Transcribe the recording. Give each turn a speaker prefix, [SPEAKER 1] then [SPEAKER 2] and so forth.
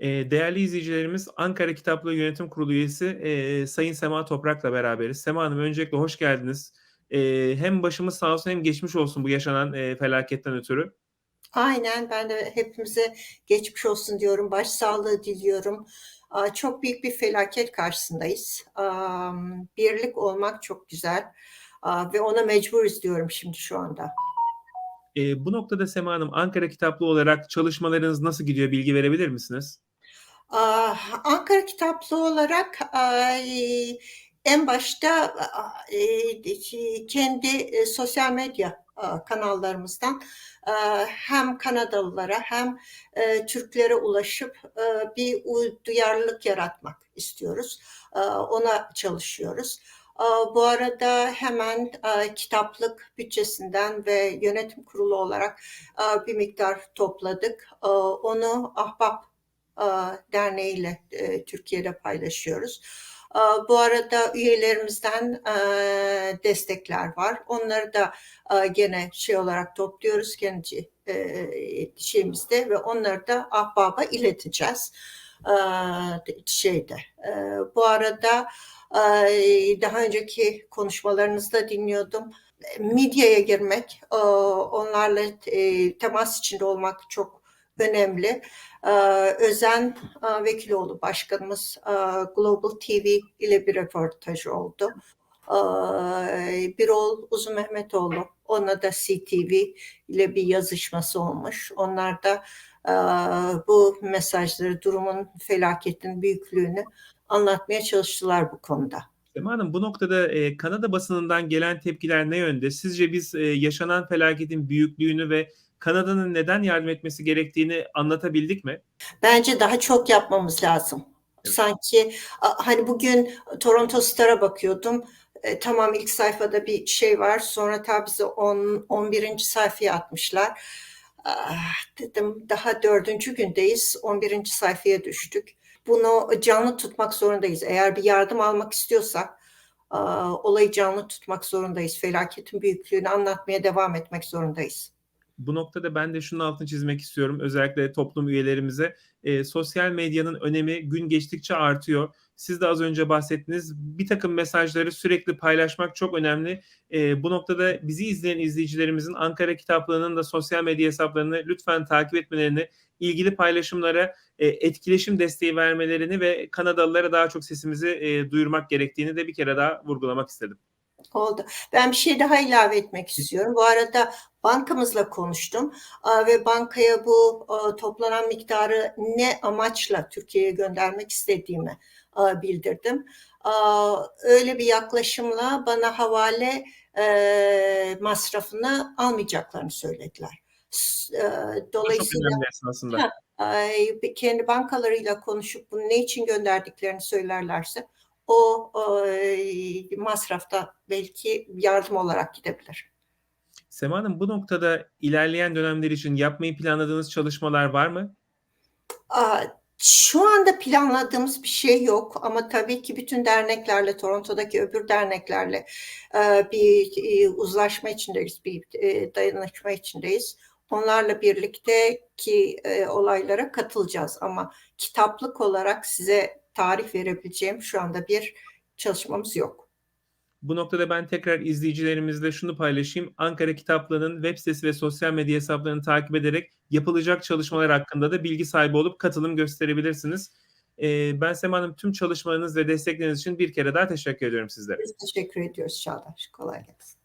[SPEAKER 1] Eee, değerli izleyicilerimiz, Ankara Kitaplığı Yönetim Kurulu üyesi, eee, Sayın Sema Toprak'la beraberiz. Sema Hanım öncelikle hoş geldiniz. Eee, hem başımız sağ olsun hem geçmiş olsun bu yaşanan, eee, felaketten ötürü.
[SPEAKER 2] Aynen, ben de hepimize geçmiş olsun diyorum, başsağlığı diliyorum. Çok büyük bir felaket karşısındayız. Birlik olmak çok güzel, ve ona mecburuz diyorum şimdi şu anda.
[SPEAKER 1] Eee, bu noktada Sema Hanım, Ankara Kitaplığı olarak çalışmalarınız nasıl gidiyor, bilgi verebilir misiniz?
[SPEAKER 2] Aaa, Ankara Kitaplığı olarak, en başta, kendi, eee, sosyal medya, aaa, kanallarımızdan, aaa, hem Kanadalılara hem, Türklere ulaşıp, bir duyarlılık yaratmak istiyoruz. Ona çalışıyoruz. Bu arada hemen, kitaplık bütçesinden ve yönetim kurulu olarak, bir miktar topladık. Onu Ahbap, aaa, derneğiyle, eee, Türkiye'de paylaşıyoruz. Bu arada üyelerimizden, destekler var. Onları da, gene şey olarak topluyoruz kendi, eee, şeyimizde ve onları da Ahbap'a ileteceğiz. Şeyde, eee, bu arada, daha önceki konuşmalarınızı da dinliyordum. Medyaya girmek, onlarla, temas içinde olmak çok önemli. Aaa, Özen, aaa, Vekiloğlu başkanımız, aaa, Global TV ile bir röportajı oldu. Aaa, Birol Uzunmehmetoğlu, onunla da CTV ile bir yazışması olmuş. Onlar da, aaa, bu mesajları, durumun, felaketin büyüklüğünü anlatmaya çalıştılar bu konuda.
[SPEAKER 1] Sema Hanım, bu noktada, eee, Kanada basınından gelen tepkiler ne yönde? Sizce biz, eee, yaşanan felaketin büyüklüğünü ve Kanada'nın neden yardım etmesi gerektiğini anlatabildik mi?
[SPEAKER 2] Bence daha çok yapmamız lazım.
[SPEAKER 1] Evet.
[SPEAKER 2] Sanki, hani, bugün Toronto Star'a bakıyordum. Eee, tamam ilk sayfada bir şey var. Sonra ta bizi on 11'inci sayfaya atmışlar. Ah, dedim daha 4. gündeyiz, 11'inci sayfaya düştük. Bunu canlı tutmak zorundayız. Eğer bir yardım almak istiyorsak, aaa, olayı canlı tutmak zorundayız. Felaketin büyüklüğünü anlatmaya devam etmek zorundayız.
[SPEAKER 1] Bu noktada ben de şunun altını çizmek istiyorum. Özellikle toplum üyelerimize. Eee, sosyal medyanın önemi gün geçtikçe artıyor. Siz de az önce bahsettiniz. Birtakım mesajları sürekli paylaşmak çok önemli. Eee, bu noktada bizi izleyen izleyicilerimizin Ankara Kitaplığı'nın da sosyal medya hesaplarını lütfen takip etmelerini, ilgili paylaşımlara, eee, etkileşim desteği vermelerini ve Kanadalılara daha çok sesimizi, eee, duyurmak gerektiğini de bir kere daha vurgulamak istedim.
[SPEAKER 2] Oldu. Ben bir şey daha ilave etmek istiyorum. Bu arada bankamızla konuştum, ve bankaya bu, toplanan miktarı ne amaçla Türkiye'ye göndermek istediğimi, bildirdim. Öyle bir yaklaşımla bana havale, eee, masrafını almayacaklarını söylediler.
[SPEAKER 1] Çok
[SPEAKER 2] dolayısıyla
[SPEAKER 1] esasında.
[SPEAKER 2] Kendi bankalarıyla konuşup bunu ne için gönderdiklerini söylerlerse o, eee, masraf da belki yardım olarak gidebilir.
[SPEAKER 1] Sema Hanım, bu noktada ilerleyen dönemler için yapmayı planladığınız çalışmalar var mı?
[SPEAKER 2] Şu anda planladığımız bir şey yok ama tabii ki bütün derneklerle, Toronto'daki öbür derneklerle, eee, bir, iii, uzlaşma içindeyiz, bir, eee, dayanışma içindeyiz. Onlarla birlikte ki, olaylara katılacağız ama kitaplık olarak size tarih verebileceğim şu anda bir çalışmamız yok.
[SPEAKER 1] Bu noktada ben tekrar izleyicilerimizle şunu paylaşayım. Ankara Kitaplığı'nın web sitesi ve sosyal medya hesaplarını takip ederek yapılacak çalışmalar hakkında da bilgi sahibi olup katılım gösterebilirsiniz. Eee, ben Sema Hanım tüm çalışmalarınız ve destekleriniz için bir kere daha teşekkür ediyorum sizlere.
[SPEAKER 2] Biz teşekkür ediyoruz Çağdaş. Kolay gelsin.